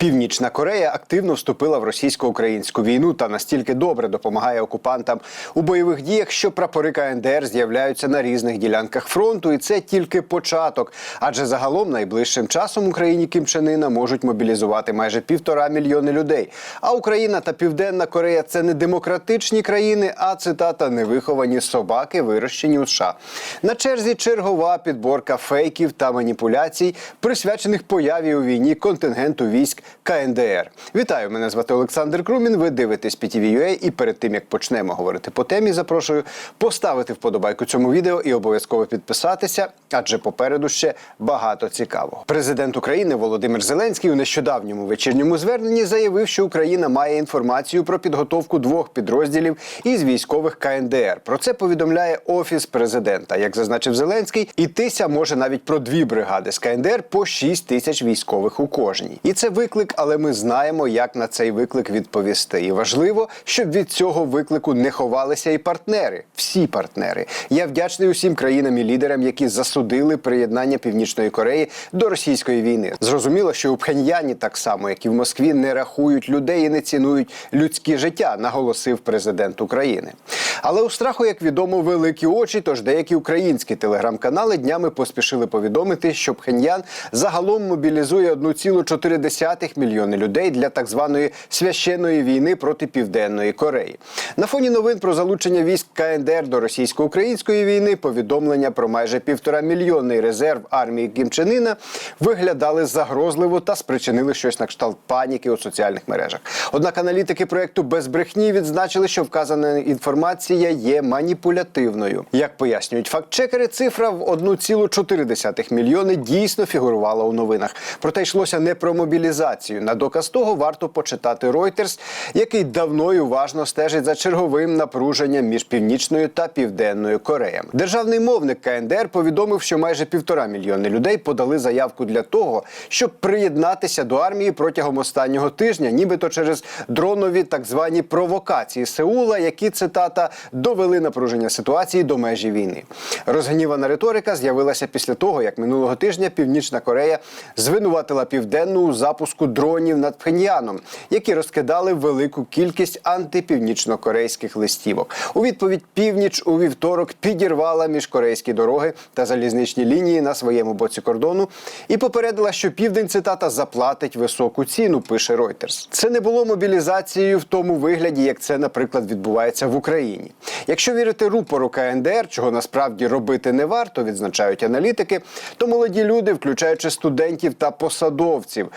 Північна Корея активно вступила в російсько-українську війну та настільки добре допомагає окупантам у бойових діях, що прапори КНДР з'являються на різних ділянках фронту, і це тільки початок. Адже загалом найближчим часом Україні Кім Чен Іна можуть мобілізувати майже півтора мільйони людей. А Україна та Південна Корея це не демократичні країни, а цитата невиховані собаки, вирощені у США. На черзі чергова підборка фейків та маніпуляцій, присвячених появі у війні контингенту військ КНДР. Вітаю, мене звати Олександр Крумін. Ви дивитесь PTV.ua і перед тим як почнемо говорити по темі, запрошую поставити вподобайку цьому відео і обов'язково підписатися, адже попереду ще багато цікавого. Президент України Володимир Зеленський у нещодавньому вечірньому зверненні заявив, що Україна має інформацію про підготовку двох підрозділів із військових КНДР. Про це повідомляє офіс президента. Як зазначив Зеленський, ітися може навіть про дві бригади з КНДР по 6 тисяч військових у кожній. І це виклик, але ми знаємо, як на цей виклик відповісти. І важливо, щоб від цього виклику не ховалися і партнери, всі партнери. Я вдячний усім країнам і лідерам, які засудили приєднання Північної Кореї до російської війни. Зрозуміло, що у Пхеньяні так само, як і в Москві, не рахують людей і не цінують людське життя, наголосив президент України. Але у страху, як відомо, великі очі. Тож деякі українські телеграм-канали днями поспішили повідомити, що Пхеньян загалом мобілізує 1,4 мільйони людей для так званої священної війни проти південної Кореї. На фоні новин про залучення військ КНДР до російсько-української війни повідомлення про майже півтора мільйонний резерв армії Кім Чен Іна виглядали загрозливо та спричинили щось на кшталт паніки у соціальних мережах. Однак аналітики проекту без брехні відзначили, що вказана інформація є маніпулятивною. Як пояснюють фактчекери, цифра в 1,4 мільйони дійсно фігурувала у новинах. Проте йшлося не про мобілізацію. На доказ того варто почитати Reuters, який давно і уважно стежить за черговим напруженням між північною та південною Кореями. Державний мовник КНДР повідомив, що майже півтора мільйони людей подали заявку для того, щоб приєднатися до армії протягом останнього тижня, нібито через дронові так звані провокації Сеула, які цитата довели напруження ситуації до межі війни. Розгнівана риторика з'явилася після того, як минулого тижня Північна Корея звинуватила південну у запуску дронів над Пхеньяном, які розкидали велику кількість антипівнічнокорейських листівок. У відповідь північ у вівторок підірвала міжкорейські дороги та залізничні лінії на своєму боці кордону і попередила, що південь цитата заплатить високу ціну. Пише Reuters. Це не було мобілізацією в тому вигляді, як це, наприклад, відбувається в Україні. Якщо вірити рупору КНДР, чого насправді робити не варто, відзначають аналітики, то молоді люди, включаючи студентів та посадовців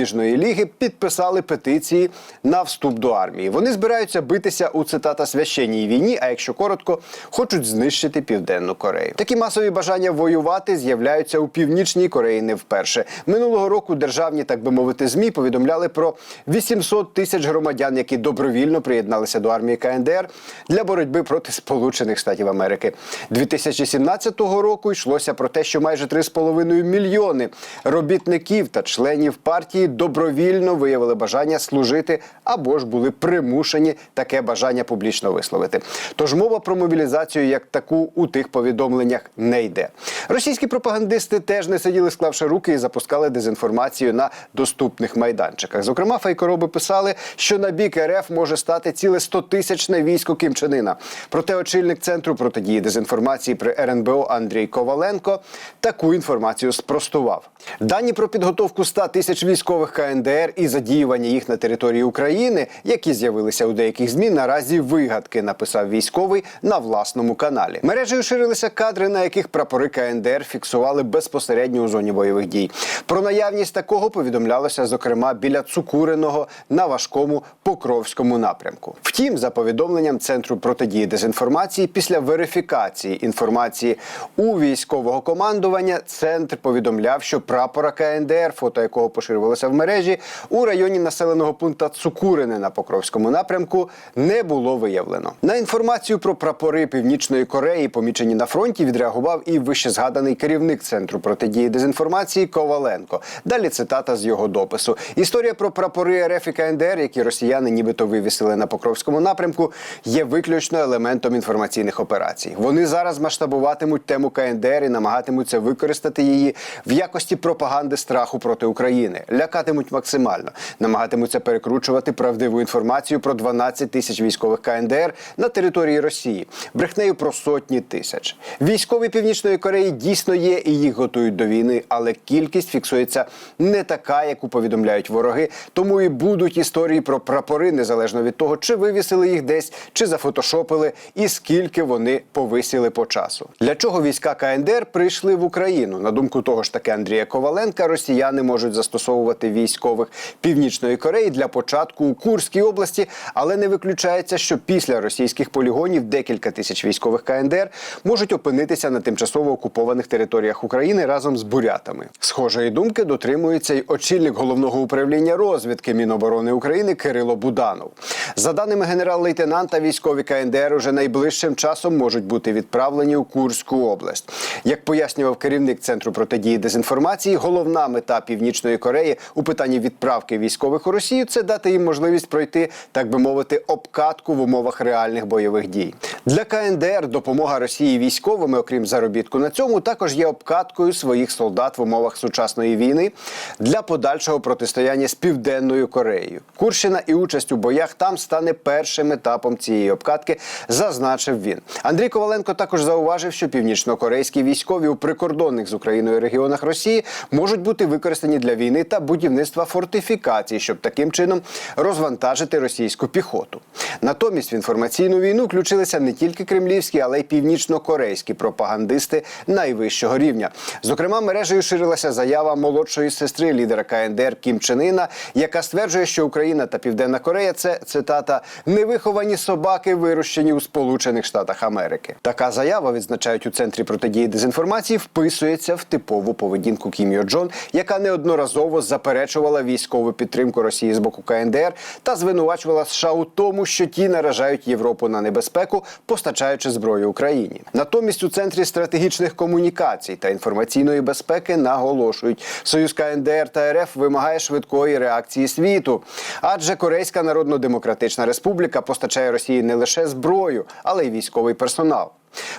молодіжної ліги, підписали петиції на вступ до армії. Вони збираються битися у цитата священній війні. А якщо коротко, хочуть знищити південну Корею. Такі масові бажання воювати з'являються у північній Кореї не вперше. Минулого року державні, так би мовити, змі повідомляли про 800 тисяч громадян, які добровільно приєдналися до армії КНДР для боротьби проти Сполучених Штатів Америки. 2017 року йшлося про те, що майже 3,5 мільйони робітників та членів партії добровільно виявили бажання служити або ж були примушені таке бажання публічно висловити. Тож мова про мобілізацію як таку у тих повідомленнях не йде. Російські пропагандисти теж не сиділи, склавши руки і запускали дезінформацію на доступних майданчиках. Зокрема, фейкороби писали, що на бік РФ може стати ціле 100-тисячне військо Кім Чен Іна. Проте очільник центру протидії дезінформації при РНБО Андрій Коваленко таку інформацію спростував. Дані про підготовку 100 тисяч військових КНДР і задіювання їх на території України, які з'явилися у деяких змі, наразі вигадки написав військовий на власному каналі. Мережею ширилися кадри, на яких прапори КНДР фіксували безпосередньо у зоні бойових дій. Про наявність такого повідомлялося зокрема біля Цукуриного на важкому Покровському напрямку. Втім, за повідомленням центру протидії дезінформації, після верифікації інформації у військового командування, центр повідомляв, що прапора КНДР, фото якого поширювалося в мережі, у районі населеного пункту Цукурине на Покровському напрямку не було виявлено. На інформацію про прапори Північної Кореї, помічені на фронті, відреагував і вищезгаданий керівник центру протидії дезінформації Коваленко. Далі цитата з його допису: історія про прапори РФ і КНДР, які росіяни нібито вивісили на Покровському напрямку, є виключно елементом інформаційних операцій. Вони зараз масштабуватимуть тему КНДР і намагатимуться використати її в якості пропаганди страху проти України, налякатимуть максимально, намагатимуться перекручувати правдиву інформацію про 12 тисяч військових КНДР на території Росії, брехнею про сотні тисяч. Військові північної Кореї дійсно є і їх готують до війни, але кількість фіксується не така, яку повідомляють вороги. Тому і будуть історії про прапори незалежно від того, чи вивісили їх десь, чи зафотошопили, і скільки вони повисіли по часу. Для чого війська КНДР прийшли в Україну? На думку того ж таки Андрія Коваленка, росіяни можуть застосовувати військових північної Кореї для початку у Курській області, але не виключається, що після російських полігонів декілька тисяч військових КНДР можуть опинитися на тимчасово окупованих територіях України разом з бурятами. Схожої думки дотримується й очільник головного управління розвідки Міноборони України Кирило Буданов. За даними генерал-лейтенанта, військові КНДР уже найближчим часом можуть бути відправлені у Курську область. Як пояснював керівник центру протидії дезінформації, головна мета Північної Кореї у питанні відправки військових у Росію це дати їм можливість пройти, так би мовити, обкатку в умовах реальних бойових дій. Для КНДР допомога Росії військовими, окрім заробітку на цьому, також є обкаткою своїх солдат в умовах сучасної війни для подальшого протистояння з південною Кореєю. Курщина і участь у боях там стане першим етапом цієї обкатки, зазначив він. Андрій Коваленко також зауважив, що північнокорейські військові у прикордонних з Україною регіонах Росії можуть бути використані для війни та будівництва фортифікацій, щоб таким чином розвантажити російську піхоту. Натомість в інформаційну війну включилися не тільки кремлівські, але й північнокорейські пропагандисти найвищого рівня. Зокрема, мережею ширилася заява молодшої сестри лідера КНДР Кім Чен Іна, яка стверджує, що Україна та Південна Корея це цитата невиховані собаки, вирощені у Сполучених Штатах Америки. Така заява відзначають у центрі протидії дезінформації, вписується в типову поведінку Кім Йо Джон, яка неодноразово заперечувала військову підтримку Росії з боку КНДР та звинувачувала США у тому, що ті наражають Європу на небезпеку, постачаючи зброю Україні. Натомість у центрі стратегічних комунікацій та інформаційної безпеки наголошують, союз КНДР та РФ вимагає швидкої реакції світу, адже Корейська Народно-Демократична Республіка постачає Росії не лише зброю, але й військовий персонал.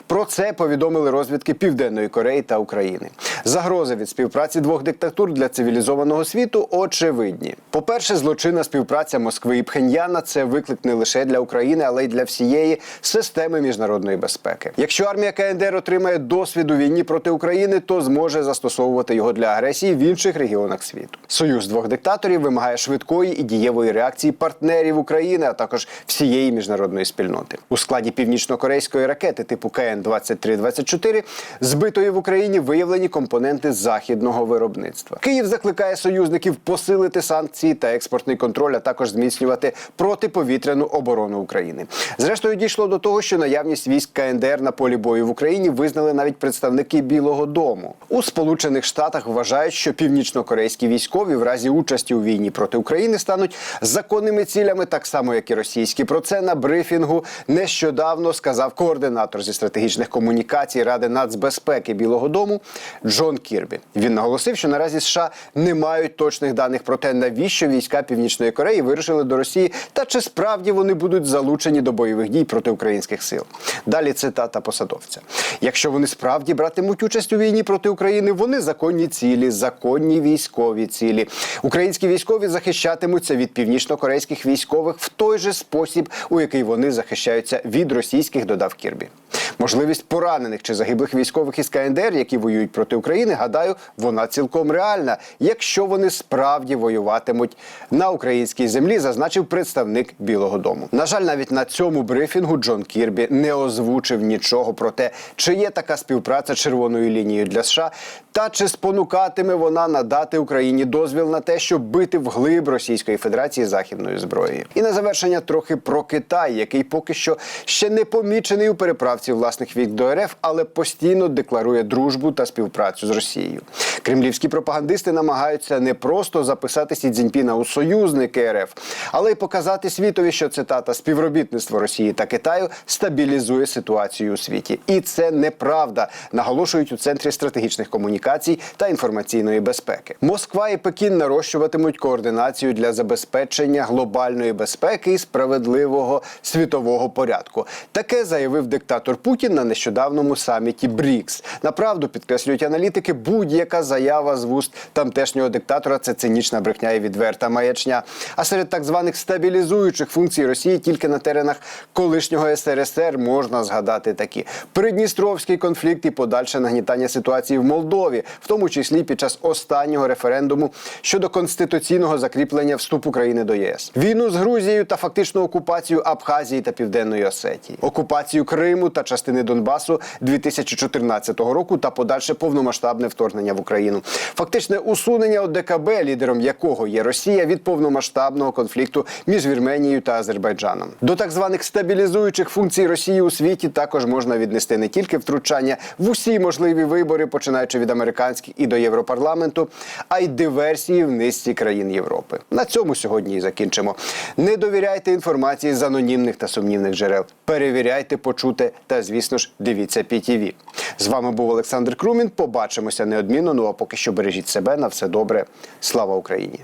Про це повідомили розвідки Південної Кореї та України. Загрози від співпраці двох диктатур для цивілізованого світу очевидні. По-перше, злочинна співпраця Москви і Пхеньяна це виклик не лише для України, але й для всієї системи міжнародної безпеки. Якщо армія КНДР отримає досвід у війні проти України, то зможе застосовувати його для агресії в інших регіонах світу. Союз двох диктаторів вимагає швидкої і дієвої реакції партнерів України, а також всієї міжнародної спільноти у складі північно-корейської ракети типу КН 2324 збитої в Україні виявлені компоненти західного виробництва. Київ закликає союзників посилити санкції та експортний контроль, а також зміцнювати протиповітряну оборону України. Зрештою, дійшло до того, що наявність військ КНДР на полі бою в Україні визнали навіть представники Білого Дому. У Сполучених Штатах вважають, що північно-корейські військові в разі участі у війні проти України стануть законними цілями, так само як і російські. Про це на брифінгу нещодавно сказав координатор зі стратегічних комунікацій Ради нацбезпеки Білого Дому Джон Кірбі. Він наголосив, що наразі США не мають точних даних про те, навіщо війська Північної Кореї вирушили до Росії, та чи справді вони будуть залучені до бойових дій проти українських сил. Далі цитата посадовця: якщо вони справді братимуть участь у війні проти України, вони законні цілі, законні військові цілі. Українські військові захищатимуться від північно-корейських військових в той же спосіб, у який вони захищаються від російських, додав Кірбі. Можливість поранених чи загиблих військових із КНДР, які воюють проти України, гадаю, вона цілком реальна, якщо вони справді воюватимуть на українській землі, зазначив представник Білого Дому. На жаль, навіть на цьому брифінгу Джон Кірбі не озвучив нічого про те, чи є така співпраця червоною лінією для США, та чи спонукатиме вона надати Україні дозвіл на те, щоб бити вглиб Російської Федерації західною зброєю. І на завершення трохи про Китай, який поки що ще не помічений у переправці власних військ до РФ, але постійно декларує дружбу та співпрацю з Росією. Кремлівські пропагандисти намагаються не просто записати Сі Цзіньпіна у союзники РФ, але й показати світові, що цитата співробітництво Росії та Китаю стабілізує ситуацію у світі. І це неправда, наголошують у центрі стратегічних комунікацій. Комунікацій та інформаційної безпеки. Москва і Пекін нарощуватимуть координацію для забезпечення глобальної безпеки і справедливого світового порядку. Таке заявив диктатор Путін на нещодавному саміті БРІКС. Направду підкреслюють аналітики, будь-яка заява з вуст тамтешнього диктатора це цинічна брехня і відверта маячня. А серед так званих стабілізуючих функцій Росії тільки на теренах колишнього СРСР можна згадати такі придністровський конфлікт і подальше нагнітання ситуації в Молдові, в тому числі під час останнього референдуму щодо конституційного закріплення вступу країни до ЄС, війну з Грузією та фактичну окупацію Абхазії та Південної Осетії, окупацію Криму та частини Донбасу 2014 року та подальше повномасштабне вторгнення в Україну. Фактичне усунення ОДКБ, лідером якого є Росія, від повномасштабного конфлікту між Вірменією та Азербайджаном. До так званих стабілізуючих функцій Росії у світі також можна віднести не тільки втручання в усі можливі вибори, починаючи від американських і до Європарламенту, а й диверсії в низці країн Європи. На цьому сьогодні і закінчимо. Не довіряйте інформації з анонімних та сумнівних джерел. Перевіряйте, почуте та, звісно ж, дивіться ПІТІВІ. З вами був Олександр Крумін. Побачимося неодмінно. Ну а поки що бережіть себе на все добре. Слава Україні!